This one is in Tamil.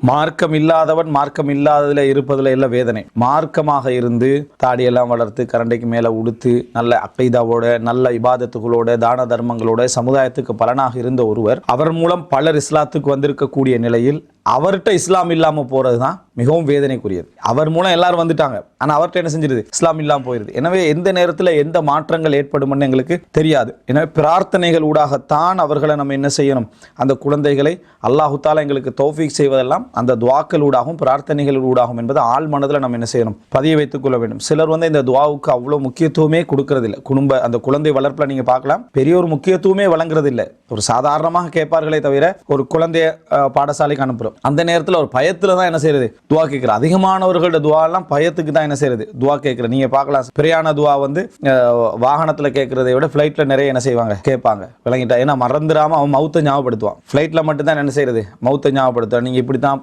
மார்க்கம் இல்லாதவன் மார்க்கம் இல்லாததுல இருப்பதுல எல்லாம் வேதனை. மார்க்கமாக இருந்து தாடியெல்லாம் வளர்த்து கரண்டைக்கு மேலே உடுத்து நல்ல அக்கைதாவோட நல்ல இபாதத்துகளோட தான தர்மங்களோட சமுதாயத்துக்கு பலனாக இருந்த ஒருவர் அவர் மூலம் பலர் இஸ்லாத்துக்கு வந்திருக்கக்கூடிய நிலையில் அவர்கிட்ட இஸ்லாம் இல்லாமல் போகிறது தான் மிகவும் வேதனைக்குரியது. அவர் மூலம் எல்லாரும் வந்துட்டாங்க. ஆனால் அவர்கிட்ட என்ன செஞ்சிருது? இஸ்லாம் இல்லாமல் போயிருது. எனவே எந்த நேரத்தில் எந்த மாற்றங்கள் ஏற்படும்னு எங்களுக்கு தெரியாது. எனவே பிரார்த்தனைகள் ஊடாகத்தான் அவர்களை நம்ம என்ன செய்யணும்? அந்த குழந்தைகளை அல்லாஹுத்தால எங்களுக்கு தௌஃபீக் செய்வதெல்லாம் அந்த துவாக்கள் ஊடாகும் பிரார்த்தனைகள் ஊடாகும் என்பதை ஆள் மனதில் நம்ம என்ன செய்யணும்? பதிய வைத்துக் கொள்ள வேண்டும். சிலர் வந்து இந்த துவாவுக்கு அவ்வளோ முக்கியத்துவமே கொடுக்கறதில்ல. குடும்ப அந்த குழந்தை வளர்ப்பில் நீங்கள் பார்க்கலாம். பெரிய ஒரு முக்கியத்துவமே வழங்குறதில்லை. ஒரு சாதாரணமாக கேட்பார்களே தவிர ஒரு குழந்தைய பாடசாலைக்கு அனுப்புகிறோம் அந்த நேரத்தில் ஒரு பயத்தில் தான் என்ன செய்யறது? துவா கேட்குற அதிகமானவர்களோட துவாலாம் பயத்துக்கு தான் என்ன செய்யறது? துவா கேட்குற நீங்கள் பார்க்கலாம் பிரியான துவா வந்து வாகனத்தில் கேட்குறதை விட ஃப்ளைட்டில் நிறைய என்ன செய்வாங்க? கேட்பாங்க. விளங்கிட்டா. ஏன்னா மறந்துடாமல் அவன் மவுத்தை ஞாபகப்படுத்துவான். ஃப்ளைட்டில் மட்டும் தான் என்ன செய்யறது? மவுத்தை ஞாபகப்படுத்துவான். நீங்கள் இப்படி தான்